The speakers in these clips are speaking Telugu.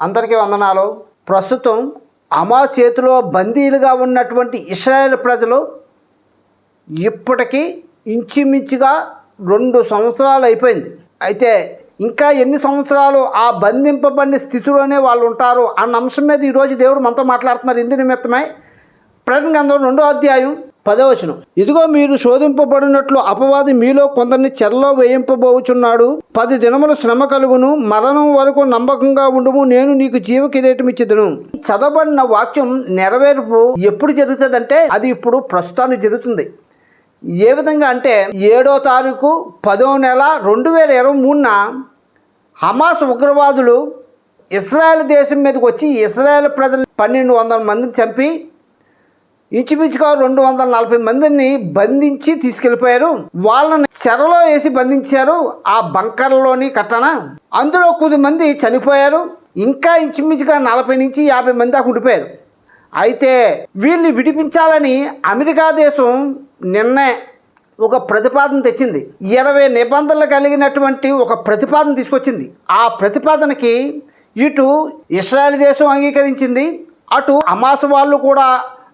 అందరికీ వందనాలు. ప్రస్తుతం అమా చేతిలో బందీలుగా ఉన్నటువంటి ఇస్రాయేల్ ప్రజలు ఇప్పటికీ ఇంచుమించుగా రెండు సంవత్సరాలు అయిపోయింది. అయితే ఇంకా ఎన్ని సంవత్సరాలు ఆ బంధింపబడిన స్థితిలోనే వాళ్ళు ఉంటారు అన్న అంశం మీద ఈరోజు దేవుడు మనతో మాట్లాడుతున్నారు. ఇందు నిమిత్తమై ప్రకటన రెండో అధ్యాయం పదవచనం. ఇదిగో మీరు శోధింపబడినట్లు అపవాది మీలో కొందరిని చెరలో వేయింపబోచున్నాడు. పది దినములు శ్రమ కలుగును మరణం వరకు నమ్మకంగా ఉండుము నేను నీకు జీవ కిరీటమిచ్చిదును చదవబడిన వాక్యం నెరవేర్పు ఎప్పుడు జరుగుతుందంటే అది ఇప్పుడు ప్రస్తుతానికి జరుగుతుంది. ఏ విధంగా అంటే ఏడో తారీఖు పదో నెల రెండు వేల ఇరవై మూడున హమాస్ ఉగ్రవాదులు ఇస్రాయెల్ దేశం మీదకి వచ్చి ఇస్రాయెల్ ప్రజలు పన్నెండు వందల మందిని చంపి ఇంచుమించుగా రెండు వందల నలభై మందిని బంధించి తీసుకెళ్ళిపోయారు. వాళ్ళని చెరలో వేసి బంధించారు ఆ బంకర్లోని కట్టన. అందులో కొద్ది మంది చనిపోయారు. ఇంకా ఇంచుమించుగా నలభై నుంచి యాభై మంది దాకా ఉండిపోయారు. అయితే వీళ్ళని విడిపించాలని అమెరికా దేశం నిన్నే ఒక ప్రతిపాదన తెచ్చింది. ఇరవై నిబంధనలు కలిగినటువంటి ఒక ప్రతిపాదన తీసుకొచ్చింది. ఆ ప్రతిపాదనకి ఇటు ఇస్రాయల్ దేశం అంగీకరించింది. అటు అమాస వాళ్ళు కూడా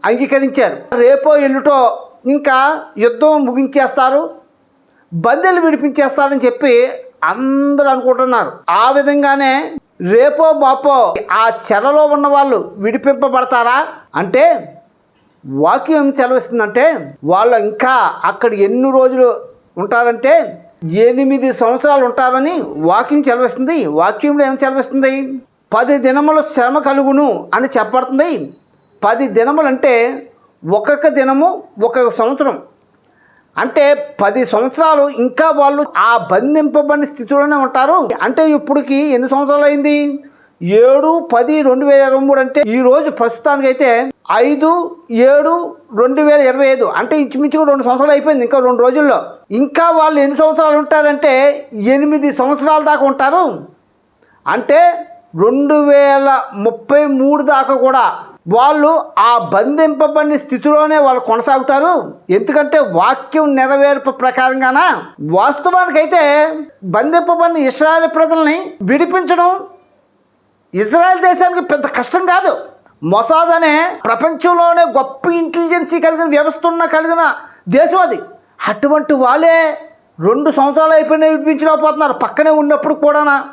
అంగీకరించారు. రేపో ఎల్లుటో ఇంకా యుద్ధం ముగించేస్తారు బందెలు విడిపించేస్తారని చెప్పి అందరూ అనుకుంటున్నారు. ఆ విధంగానే రేపో బాపో ఆ చెరలో ఉన్న వాళ్ళు విడిపింపబడతారా? అంటే వాక్యం సెలవిస్తుందంటే వాళ్ళు ఇంకా అక్కడ ఎన్ని రోజులు ఉంటారంటే ఎనిమిది సంవత్సరాలు ఉంటారని వాక్యం సెలవిస్తుంది. వాక్యంలో ఏం సెలవిస్తుంది? పది దినములు శ్రమ కలుగును అని చెప్పబడుతుంది. పది దినములు అంటే ఒక్కొక్క దినము ఒక్కొక్క సంవత్సరం. అంటే పది సంవత్సరాలు ఇంకా వాళ్ళు ఆ బంధింపబడిన స్థితిలోనే ఉంటారు. అంటే ఇప్పటికి ఎన్ని సంవత్సరాలు అయింది? ఏడు పది రెండు వేల ఇరవై మూడు అంటే ఈరోజు ప్రస్తుతానికి అయితే ఐదు ఏడు రెండు వేల ఇరవై ఐదు. అంటే ఇంచుమించుగా రెండు సంవత్సరాలు అయిపోయింది ఇంకా రెండు రోజుల్లో. ఇంకా వాళ్ళు ఎన్ని సంవత్సరాలు ఉంటారంటే ఎనిమిది సంవత్సరాల దాకా ఉంటారు. అంటే రెండు వేల ముప్పై మూడు దాకా కూడా వాళ్ళు ఆ బంధింపబడిన స్థితిలోనే వాళ్ళు కొనసాగుతారు. ఎందుకంటే వాక్యం నెరవేర్పు ప్రకారంగాన? వాస్తవానికైతే బంధింపబడిన ఇస్రాయల్ ప్రజల్ని విడిపించడం ఇజ్రాయెల్ దేశానికి పెద్ద కష్టం కాదు. మొసాద్ అనే ప్రపంచంలోనే గొప్ప ఇంటెలిజెన్సీ కలిగిన వ్యవస్థ ఉన్న కలిగిన దేశం అది. అటువంటి వాళ్ళే రెండు సంవత్సరాలు అయిపోయినా విడిపించలేకపోతున్నారు. పక్కనే ఉన్నప్పుడు కూడానా.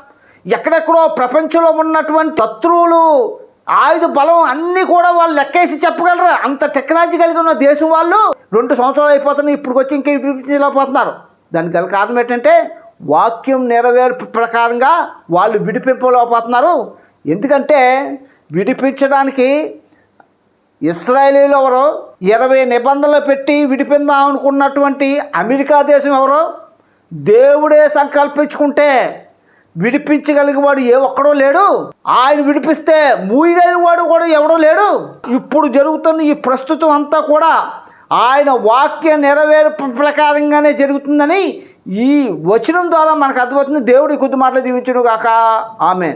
ఎక్కడెక్కడో ప్రపంచంలో ఉన్నటువంటి శత్రువులు ఆయుధ బలం అన్నీ కూడా వాళ్ళు లెక్కేసి చెప్పగలరా? అంత టెక్నాలజీ కలిగి ఉన్న దేశం వాళ్ళు రెండు సంవత్సరాలు అయిపోతున్నాయి ఇప్పుడు వచ్చి ఇంకా విడిపించలేకపోతున్నారు దానికి గల కారణం ఏంటంటే వాక్యం నెరవేర్పు ప్రకారంగా వాళ్ళు విడిపింపలేకపోతున్నారు ఎందుకంటే విడిపించడానికి ఇస్రాయేలీలు ఎవరో ఇరవై నిబంధనలు పెట్టి విడిపిందాం అనుకున్నటువంటి అమెరికా దేశం ఎవరో దేవుడే సంకల్పించుకుంటే విడిపించగలిగేవాడు ఏ ఒక్కడో లేడు. ఆయన విడిపిస్తే మూయగలిగేవాడు కూడా ఎవడో లేడు. ఇప్పుడు జరుగుతున్న ఈ ప్రస్తుతం అంతా కూడా ఆయన వాక్య నెరవేర్పు ప్రకారంగానే జరుగుతుందని ఈ వచనం ద్వారా మనకు అర్థమవుతుంది. దేవుడి కొద్ది మాటలు దీవించును కాక ఆమెన్.